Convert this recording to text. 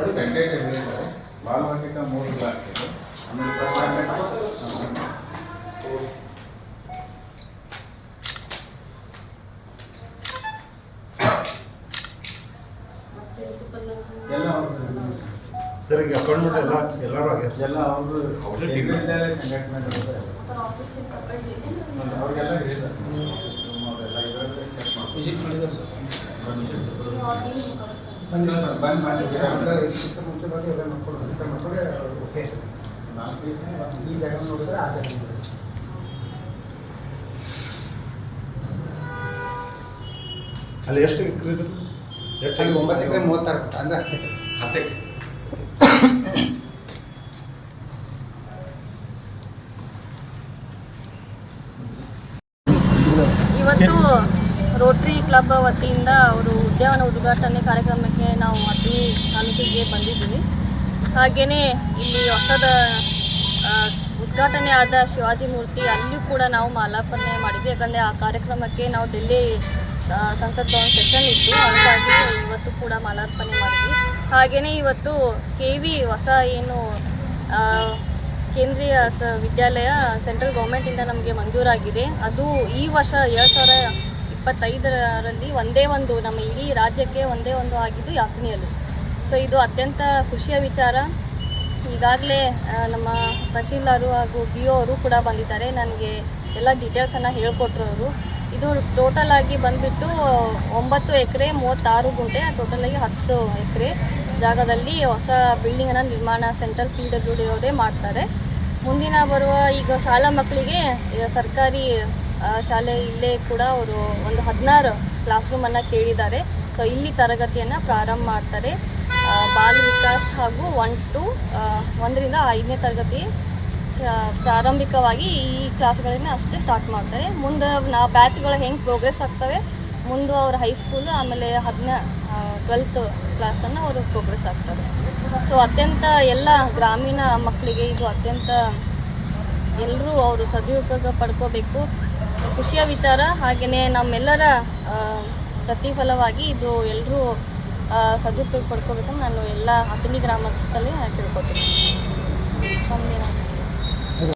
ಅದು ಕಂಟೆಂಟ್ ಹೇಳಿದ್ದಾರೆ ಬಾಲವಾಟಿಕ ಮೂರು ಕ್ಲಾಸ್ ಇದೆ ಆಮೇಲೆ ಕರ್ನಾಟಕ ಎಲ್ಲ ಅವ್ರದ್ದು. ಸರ್ ಈಗ ಅಪಾಯಿಂಟ್ಮೆಂಟ್ ಎಲ್ಲ ಎಲ್ಲರೂ ಆಗ್ಯಾರ ಎಲ್ಲ ಅವರು ವಿದ್ಯಾಲಯ ಸಂಘಟನೆ ಅವ್ರಿಗೆಲ್ಲ ಹೇಳಿದ್ದಾರೆ ಅವರೆಲ್ಲ ಇದರಲ್ಲಿ ಸೆಟ್ ಮಾಡಿ ವಿಸಿಟ್ ಮಾಡಿದ್ದಾರೆ ಸರ್ ಸರ್ ಬಂದ್ ಮಾಡಿದ್ದೀರಾ ಮುಂಚಿತವಾಗಿ ಎಲ್ಲ ನೋಡ್ಕೊಂಡು ಮಾಡ್ಕೊಂಡ್ರೆ ಈ ಜಾಗ ನೋಡಿದ್ರೆ ಆ ಜಾಗ ನೋಡಿದ್ರೆ. ಅಲ್ಲಿ ಎಷ್ಟು ಎಕರೆ ಎಷ್ಟು ಒಂಬತ್ತು ಎಕರೆ ಮೂವತ್ತಾರು ಅಂದ್ರೆ ಹತ್ತೆ ಇವತ್ತು ರೋಟ್ರಿ ಕ್ಲಬ್ ವತಿಯಿಂದ ಅವರು ಉದ್ಯಾನ ಉದ್ಘಾಟನೆ ಕಾರ್ಯಕ್ರಮಕ್ಕೆ ನಾವು ಮದ್ವಿ ತಾಲೂಕಿಗೆ ಬಂದಿದ್ದೀವಿ. ಹಾಗೆಯೇ ಇಲ್ಲಿ ಹೊಸದ ಉದ್ಘಾಟನೆ ಆದ ಶಿವಾಜಿ ಮೂರ್ತಿ ಅಲ್ಲಿಯೂ ಕೂಡ ನಾವು ಮಾಲಾರ್ಪಣೆ ಮಾಡಿದ್ವಿ. ಯಾಕಂದರೆ ಆ ಕಾರ್ಯಕ್ರಮಕ್ಕೆ ನಾವು ಡೆಲ್ಲಿ ಸಂಸತ್ ಭವನ್ ಸೆಷನ್ ಇತ್ತು. ಹಾಗಾಗಿ ಇವತ್ತು ಕೂಡ ಮಾಲಾರ್ಪಣೆ ಮಾಡಿದ್ವಿ. ಹಾಗೆಯೇ ಇವತ್ತು ಕೆ ವಿ ಹೊಸ ಏನು ಕೇಂದ್ರೀಯ ಸ ವಿದ್ಯಾಲಯ, ಸೆಂಟ್ರಲ್ ಗೌರ್ಮೆಂಟಿಂದ ನಮಗೆ ಮಂಜೂರಾಗಿದೆ. ಅದು ಈ ವರ್ಷ ಎರಡು ಸಾವಿರ ಇಪ್ಪತ್ತೈದರಲ್ಲಿ ಒಂದೇ ಒಂದು ನಮ್ಮ ಇಡೀ ರಾಜ್ಯಕ್ಕೆ ಒಂದೇ ಒಂದು ಆಗಿದ್ದು ಯಾತ್ನಿಯಲ್ಲಿ. ಸೊ ಇದು ಅತ್ಯಂತ ಖುಷಿಯ ವಿಚಾರ. ಈಗಾಗಲೇ ನಮ್ಮ ತಹಶೀಲ್ದಾರು ಹಾಗೂ ಬಿ ಒ ಅವರು ಕೂಡ ಬಂದಿದ್ದಾರೆ. ನನಗೆ ಎಲ್ಲ ಡೀಟೇಲ್ಸನ್ನು ಹೇಳ್ಕೊಟ್ರು ಅವರು ಇದು ಟೋಟಲ್ ಆಗಿ ಬಂದುಬಿಟ್ಟು ಒಂಬತ್ತು ಎಕರೆ, ಮೂವತ್ತಾರು ಗುಂಟೆ ಟೋಟಲಾಗಿ ಹತ್ತು ಎಕರೆ ಜಾಗದಲ್ಲಿ ಹೊಸ ಬಿಲ್ಡಿಂಗನ್ನು ನಿರ್ಮಾಣ ಸೆಂಟ್ರಲ್ ಪಿ ಡಬ್ಲ್ಯೂ ಡಿ ಅವರೇ ಮಾಡ್ತಾರೆ. ಮುಂದಿನ ಬರುವ ಈಗ ಶಾಲಾ ಮಕ್ಕಳಿಗೆ ಸರ್ಕಾರಿ ಶಾಲೆ ಇಲ್ಲೇ ಕೂಡ ಅವರು ಒಂದು ಹದಿನಾರು ಕ್ಲಾಸ್ ರೂಮನ್ನು ಕೇಳಿದ್ದಾರೆ. ಸೊ, ಇಲ್ಲಿ ತರಗತಿಯನ್ನು ಪ್ರಾರಂಭ ಮಾಡ್ತಾರೆ. ಬಾಲ ವಿಕಾಸ್ ಹಾಗೂ ಒನ್ ಟು ಒಂದರಿಂದ ಐದನೇ ತರಗತಿ ಪ್ರಾರಂಭಿಕವಾಗಿ ಈ ಕ್ಲಾಸ್ಗಳನ್ನ ಅಷ್ಟೇ ಸ್ಟಾರ್ಟ್ ಮಾಡ್ತಾರೆ. ಮುಂದೆ ನಾ ಬ್ಯಾಚ್ಗಳು ಹೆಂಗೆ ಪ್ರೋಗ್ರೆಸ್ ಆಗ್ತವೆ, ಮುಂದೆ ಅವ್ರ ಹೈಸ್ಕೂಲ್ ಆಮೇಲೆ ಹದಿನ ಟ್ವೆಲ್ತ್ ಕ್ಲಾಸನ್ನು ಅವರು ಪ್ರೋಗ್ರೆಸ್ ಆಗ್ತಾರೆ. ಸೊ, ಅತ್ಯಂತ ಎಲ್ಲ ಗ್ರಾಮೀಣ ಮಕ್ಕಳಿಗೆ ಇದು ಅತ್ಯಂತ ಎಲ್ಲರೂ ಅವರು ಸದುಪಯೋಗ ಪಡ್ಕೋಬೇಕು. ಖುಷಿಯ ವಿಚಾರ ಹಾಗೆಯೇ ನಮ್ಮೆಲ್ಲರ ಪ್ರತಿಫಲವಾಗಿ ಇದು ಎಲ್ಲರೂ ಸದುಪಯೋಗ ಪಡ್ಕೋಬೇಕಂತ ನಾನು ಎಲ್ಲ ಹತ್ತನೇ ಗ್ರಾಮಸ್ಥಲೇ ತಿಳ್ಕೊತೀನಿ